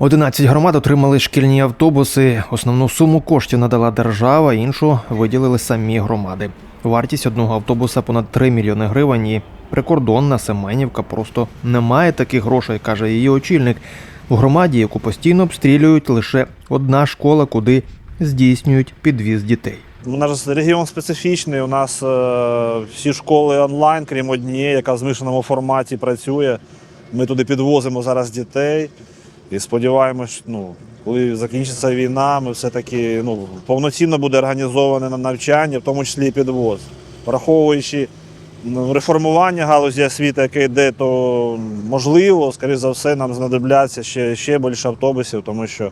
11 громад отримали шкільні автобуси. Основну суму коштів надала держава, іншу виділили самі громади. Вартість одного автобуса понад 3 мільйони гривень. І прикордонна Семенівка просто не має таких грошей, каже її очільник. У громаді, яку постійно обстрілюють, лише одна школа, куди здійснюють підвіз дітей. У нас регіон специфічний. У нас е, всі школи онлайн, крім однієї, яка в змішаному форматі працює. Ми туди підвозимо зараз дітей і сподіваємось, ну, коли закінчиться війна, ми все-таки ну, повноцінно буде організоване на навчання, в тому числі і підвоз. Враховуючи ну, реформування галузі освіти, яке йде, то можливо, скоріш за все, нам знадобляться ще, ще більше автобусів, тому що е,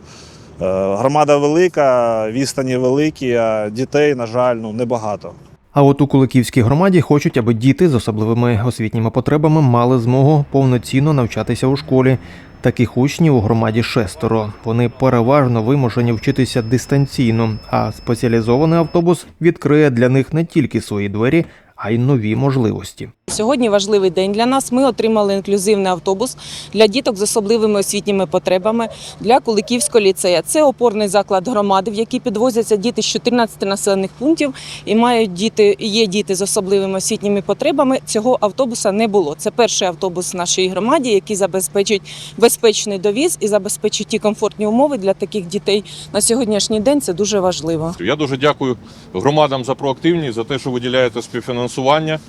громада велика, відстані великі, а дітей, на жаль, ну, небагато. А от у Куликівській громаді хочуть, аби діти з особливими освітніми потребами мали змогу повноцінно навчатися у школі. Таких учнів у громаді шестеро. Вони переважно вимушені вчитися дистанційно, а спеціалізований автобус відкриє для них не тільки свої двері, а й нові можливості. Сьогодні важливий день для нас. Ми отримали інклюзивний автобус для діток з особливими освітніми потребами для Куликівського ліцея. Це опорний заклад громади, в який підвозяться діти з 14 населених пунктів і мають діти, є діти з особливими освітніми потребами. Цього автобуса не було. Це перший автобус в нашій громаді, який забезпечить безпечний довіз і забезпечить ті комфортні умови для таких дітей на сьогоднішній день. Це дуже важливо. Я дуже дякую громадам за проактивність, за те, що виділяєте співфінансування.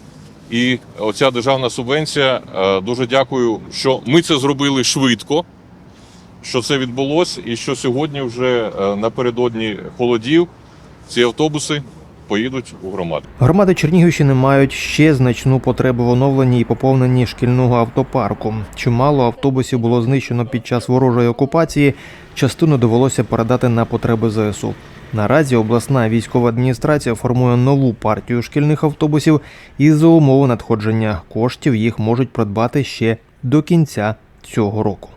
І оця державна субвенція. е, Дуже дякую, що ми це зробили швидко, що це відбулося, і що сьогодні вже е, напередодні холодів ці автобуси поїдуть у громади. Громади Чернігівщини мають ще значну потребу в оновленні і поповненні шкільного автопарку. Чимало автобусів було знищено під час ворожої окупації. Частину довелося передати на потреби ЗСУ. Наразі обласна військова адміністрація формує нову партію шкільних автобусів, і за умови надходження коштів їх можуть придбати ще до кінця цього року.